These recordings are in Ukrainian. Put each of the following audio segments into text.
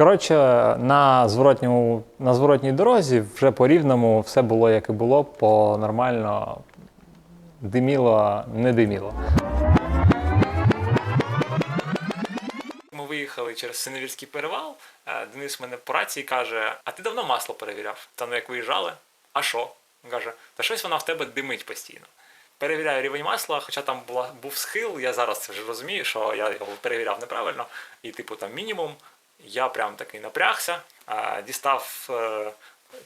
Коротше, на, зворотньому, на зворотній дорозі вже по рівному все було як і було, по нормально диміло, не диміло. Ми виїхали через Синевірський перевал. Е, Денис мене по рації каже: А ти давно масло перевіряв? Та ну як виїжджали? А що? Він каже, та щось вона в тебе димить постійно. Перевіряю рівень масла, хоча там була, був схил, я зараз це вже розумію, що я його перевіряв неправильно, і типу там мінімум. Я прям такий напрягся, дістав е,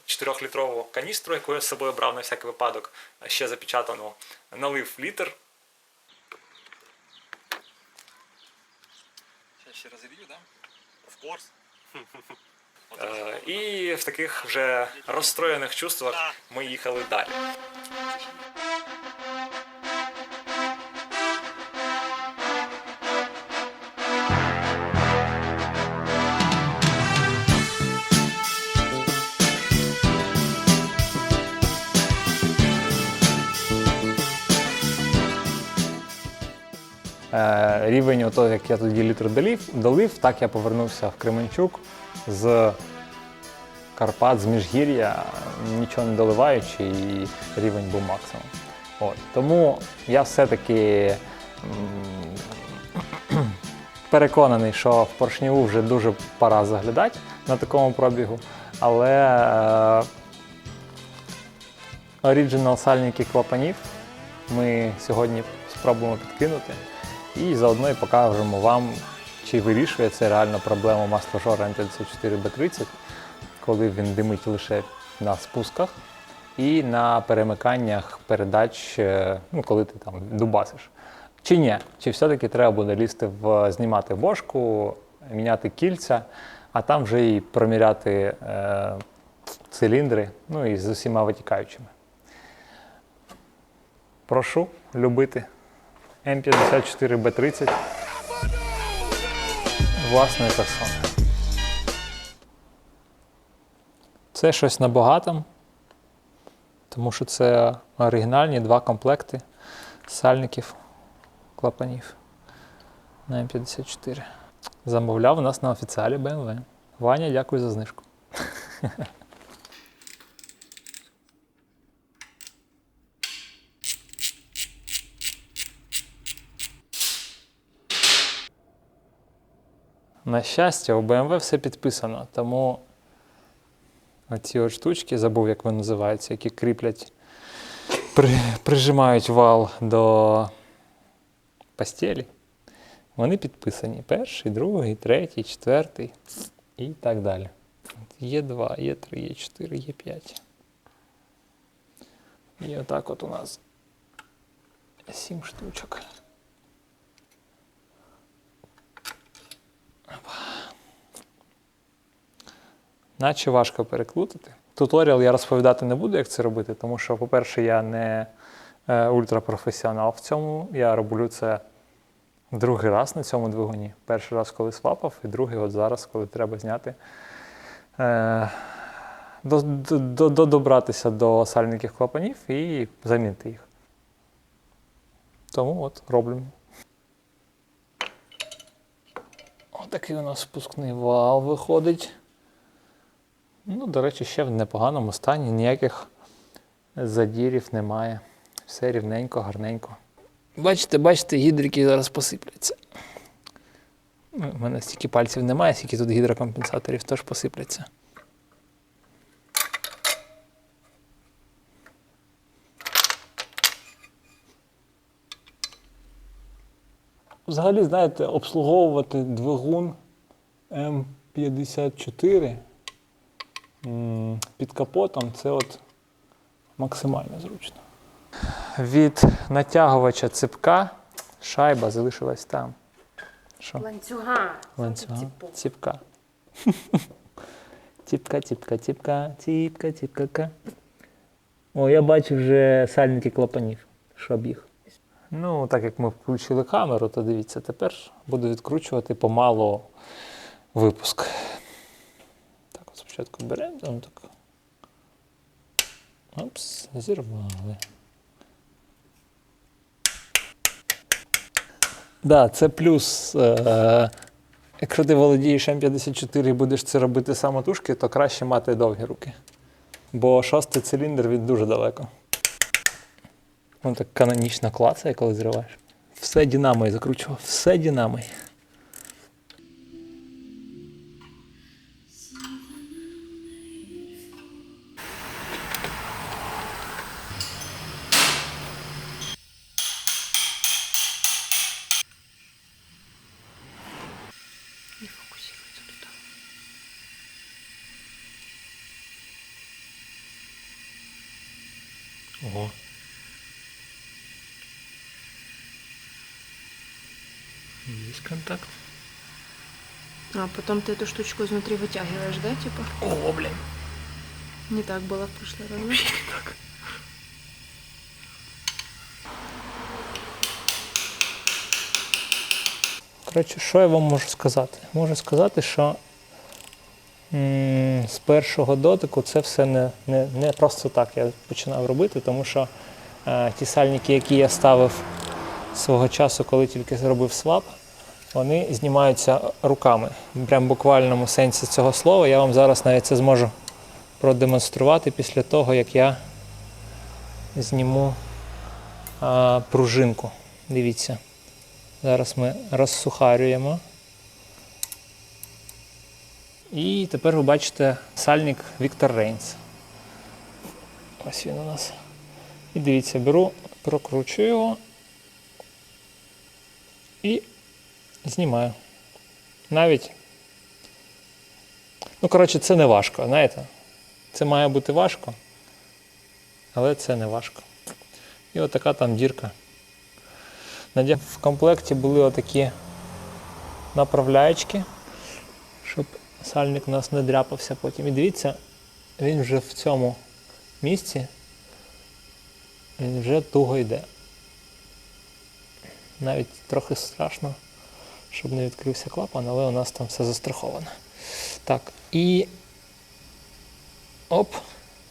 4-літрову каністру, яку я з собою брав на всякий випадок, ще запечатану, налив літр, Сейчас ще разолью, да? Of course. Е, І в таких вже розстроєних чувствах ми їхали далі. Рівень ото, як я тоді літр долів, долив, так я повернувся в Кременчук з Карпат, з Міжгір'я, нічого не доливаючи, і рівень був максимум. От. Тому я все-таки переконаний, що в поршневу вже дуже пора заглядати на такому пробігу. Але е, оріджинал сальники клапанів ми сьогодні спробуємо підкинути. І заодно і покажемо вам, чи вирішує це реально проблему масложора М54Б30, коли він димить лише на спусках і на перемиканнях передач, е, ну, коли ти там дубасиш. Чи ні? Чи все-таки треба буде лізти в знімати бошку, міняти кільця, а там вже і проміряти е, циліндри, ну і з усіма витікаючими. Прошу любити М54Б30 власної персони. Це щось на багатому, тому що це оригінальні два комплекти сальників клапанів на М54. Замовляв у нас на офіціалі BMW. Ваня, дякую за знижку. На щастя, у BMW все підписано, тому оці штучки, забув, як вони називаються, які кріплять, при, прижимають вал до постелі. Вони підписані. Перший, другий, третій, четвертий і так далі. Є 2, є 3, є 4, є 5. І отак от у нас 7 штучок. Наче важко переклутати. Туторіал я розповідати не буду, як це робити, тому що, по-перше, я не е, ультрапрофесіонал в цьому. Я роблю це другий раз на цьому двигуні. Перший раз, коли свапав, і другий от зараз, коли треба зняти. Е, до, до, до, добратися до сальників клапанів і замінити їх. Тому от роблю. Отакий у нас спускний вал виходить. Ну, до речі, ще в непоганому стані, ніяких задірів немає. Все рівненько, гарненько. Бачите, бачите, гідрики зараз посипляться. У мене стільки пальців немає, скільки тут гідрокомпенсаторів, тож посипляться. Взагалі, знаєте, обслуговувати двигун М54 під капотом це от максимально зручно. Від натягувача ципка шайба залишилась там. Що? Ланцюга. Ланцюга. Ціпка. Ціпка, ціпка, ціпка, ціпка, ціпка. О, я бачу вже сальники клапанів, щоб їх. Ну, так як ми включили камеру, то дивіться, тепер буду відкручувати помалу випуск. Так, от спочатку беремо, там так. Опс, зірвали. Да, це плюс е, Якщо ти володієш М54 і будеш це робити самотужки, то краще мати довгі руки. Бо шостий циліндр він дуже далеко. Ну так канонічно клацає, коли зриваєш. Все динамою закручував, все динамою. контакт. А потом ты эту штучку изнутри вытягиваешь, да, типа? О, блядь. Не так было в прошлый раз, да? Так. Коротше, що я вам можу сказати? Можу сказати, що м, з першого дотику це все не, не, не просто так я починав робити, тому що е, ті сальники, які я ставив свого часу, коли тільки зробив свап, вони знімаються руками. Прям в буквальному сенсі цього слова. Я вам зараз навіть це зможу продемонструвати після того, як я зніму а, пружинку. Дивіться. Зараз ми розсухарюємо. І тепер ви бачите сальник Віктор Рейнс. Ось він у нас. І дивіться, беру, прокручую його і знімаю. Навіть. Ну, коротше, це не важко, знаєте? Це має бути важко, але це не важко. І отака там дірка. В комплекті були отакі направляючки, щоб сальник у нас не дряпався потім. І дивіться, він вже в цьому місці, він вже туго йде. Навіть трохи страшно, щоб не відкрився клапан, але у нас там все застраховано. Так, і Оп,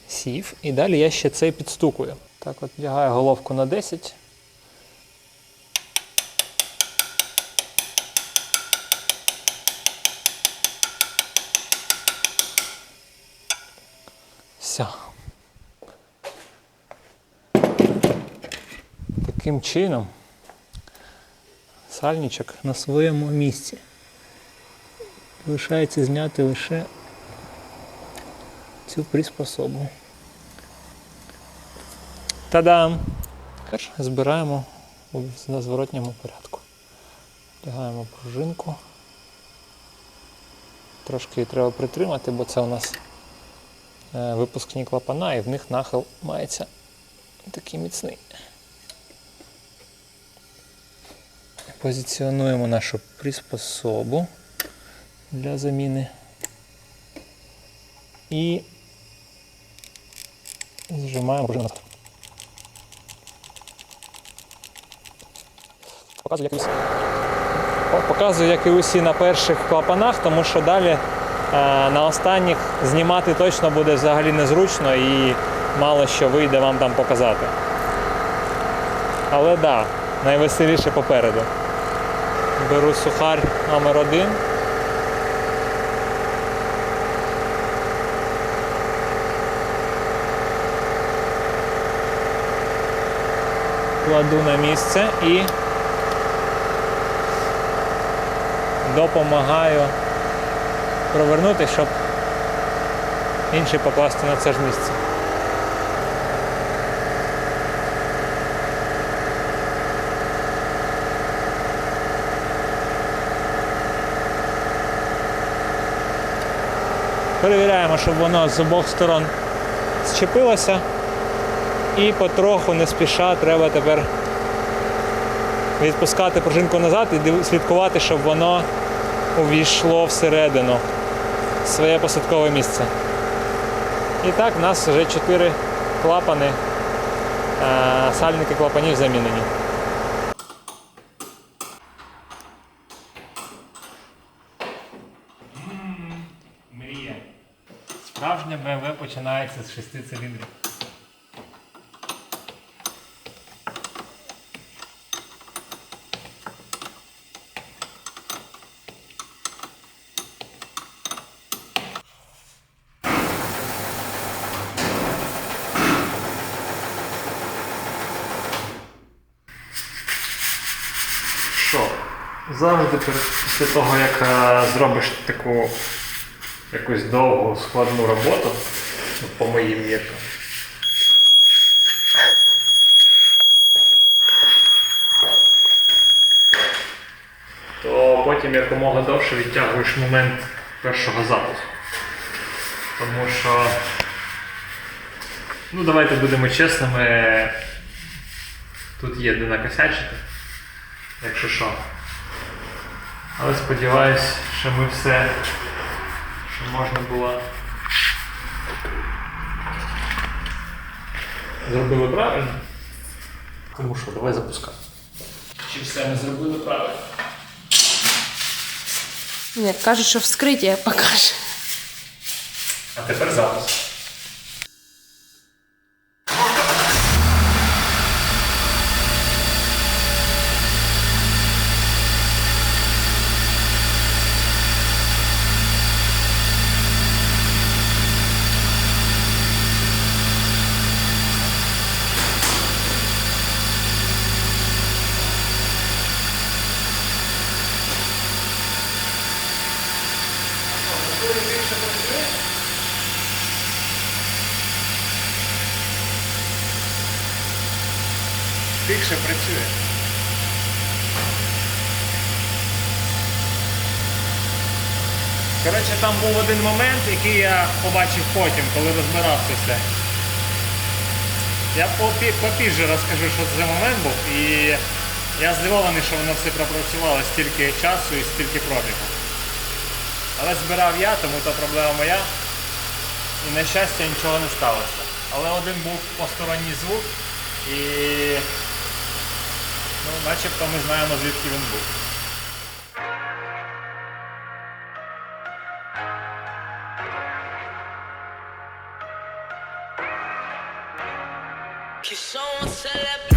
сів. І далі я ще цей підстукую. Так, от вдягаю головку на 10. Все. Таким чином сальничок на своєму місці. Лишається зняти лише цю приспособу. Та-дам! Збираємо у- на зворотньому порядку. Вдягаємо пружинку. Трошки її треба притримати, бо це у нас е, випускні клапана і в них нахил мається такий міцний. Позиціонуємо нашу приспособу для заміни. І зжимаємо пружину назад. Показую, як і усі. Показую, як і усі на перших клапанах, тому що далі е, на останніх знімати точно буде взагалі незручно і мало що вийде вам там показати. Але так, да, найвеселіше попереду. Беру сухар номер один. кладу на місце і допомагаю провернути, щоб інший покласти на це ж місце. Перевіряємо, щоб воно з обох сторон зчепилося. І потроху не спіша треба тепер відпускати пружинку назад і слідкувати, щоб воно увійшло всередину в своє посадкове місце. І так, у нас вже чотири клапани, е, сальники клапанів замінені. справжня BMW починається з 6 циліндрів. Що? Завжди після того, як е, зробиш таку якусь довгу складну роботу, ну, по моїм міркам. То потім якомога довше відтягуєш момент першого запуску. Тому що, ну давайте будемо чесними, тут є де накосячити, якщо що. Але сподіваюсь, що ми все, що можна було. Зробили правильно. Тому що, давай запускай. Чи все ми зробили правильно? Ні, кажуть, що вскриття покаже. А тепер запуск. Тихше працює. Коротше, там був один момент, який я побачив потім, коли розбирав це все. Я попі- попізже розкажу, що це за момент був, і я здивований, що воно все пропрацювало стільки часу і стільки пробігу. Але збирав я, тому то проблема моя. І на щастя нічого не сталося. Але один був посторонній звук і ну, начебто ми знаємо звідки він був. Kiss on celebrity.